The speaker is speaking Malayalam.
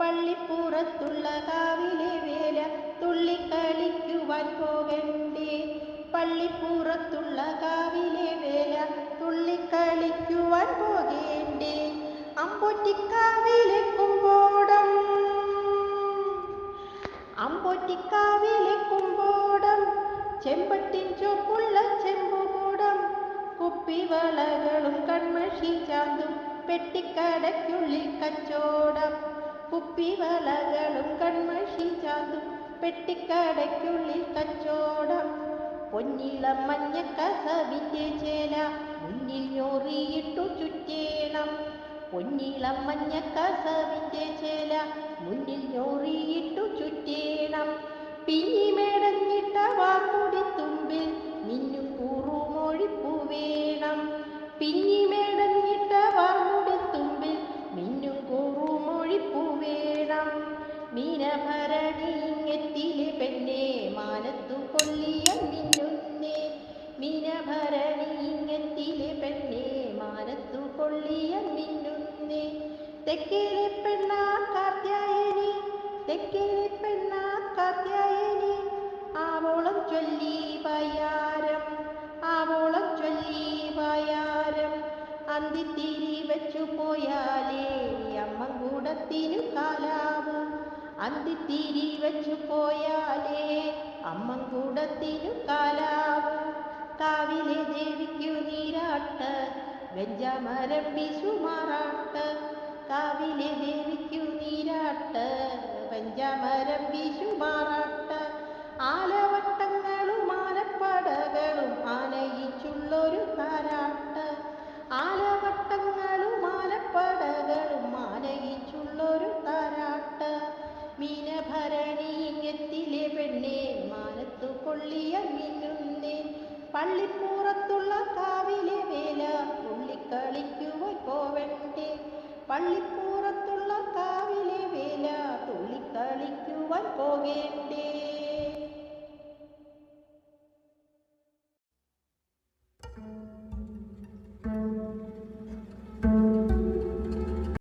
പള്ളിപ്പുറത്തുള്ള കാവിലെ വേല തുള്ളിക്കളിക്കുവാൻ പോകണ്ടേ. പള്ളിപ്പുറത്തുള്ള കാവിലെ വേല തുള്ളിക്കളിക്കുവാൻ പോകേണ്ടേ. അമ്പൊറ്റിക്കാവിലെ കുമ്പോടം. അമ്പൊറ്റിക്കാവിലെ കുമ്പോടം. ചെമ്പട്ടിൻ ചുവപ്പുള്ള ചെമ്പുകൂടം. കുപ്പിവളകളും കൺമഷി ചാന്തും പെട്ടിക്കടയ്ക്കുള്ളിൽ കച്ചോടം. കുപ്പിവളകളും കൺമഷി ചാന്തും പെട്ടിക്കടയ്ക്കുള്ളിൽ കച്ചോടം. പൊന്നിളം മഞ്ഞ കസവിന്റെ ചേല മുന്നിൽ ഞൊറിയിട്ടു ചുറ്റേണം. പൊന്നിളം മഞ്ഞ കസവിന്റെ ചേല മുന്നിൽ ഞൊറിയിട്ടു ചുറ്റേണം. പിന്നി മീനഭരണിങ്ങെത്തിലെ പെണ്ണെ മാനത്തു കൊള്ളിയ മിന്നുന്നേ. മിനഭരണിങ്ങെത്തിലെ പെണ്ണെ മാനത്തു കൊള്ളിയ മിന്നുന്നേ. തെക്കേലെ പെണ്ണാ കാർത്യായനി തെക്കേലെ പെണ്ണാ കാർത്യായനി. ആവോളം ചൊല്ലി വയാരം ആവോളം ചൊല്ലി വയാരം അന്തിത്തിരി വെച്ചു പോയാലേ അമ്മ കൂടത്തിനു കാലാവും. അന്തിത്തിരി വച്ചു പോയാലേ അമ്മങ്കൂടത്തിനു കാലാവും. കാവിലെ ദേവിക്കു നീരാട്ട് വെഞ്ചമരം വിശുമാറാട്ട് കാവിലെ ദേവിക്കു നീരാട്ട് വെഞ്ചമരം വിശുമാറാട്ട് ആലവട്ടങ്ങളും ആലപ്പടകളും ആനയിച്ചുള്ളൊരു താരാട്ട്. ആലവട്ടങ്ങളും ആലപ്പടകളും ആനയിച്ചുള്ളൊരു താരാട്ട്. കാവിലെ വേല തുള്ളിക്കളിക്കുവാൻ പോവട്ടെ. പള്ളിപ്പുറത്തുള്ള കാവിലെ വേല തുള്ളിക്കളിക്കുവാൻ പോകേണ്ടേ